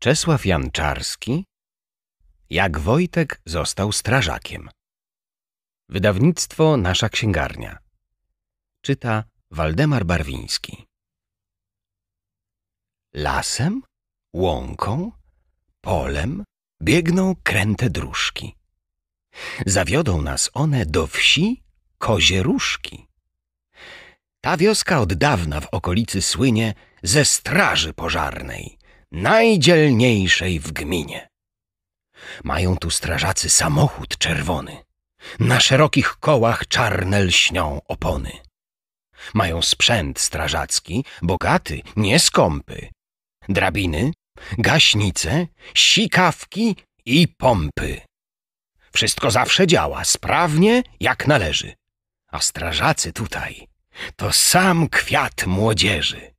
Czesław Janczarski Jak Wojtek został strażakiem Wydawnictwo Nasza Księgarnia Czyta Waldemar Barwiński Lasem, łąką, polem biegną kręte dróżki. Zawiodą nas one do wsi Kozieruszki. Ta wioska od dawna w okolicy słynie ze straży pożarnej, najdzielniejszej w gminie. Mają tu strażacy samochód czerwony, na szerokich kołach czarne lśnią opony. Mają sprzęt strażacki, bogaty, nie skąpy. Drabiny, gaśnice, sikawki i pompy. Wszystko zawsze działa sprawnie, jak należy. A strażacy tutaj to sam kwiat młodzieży.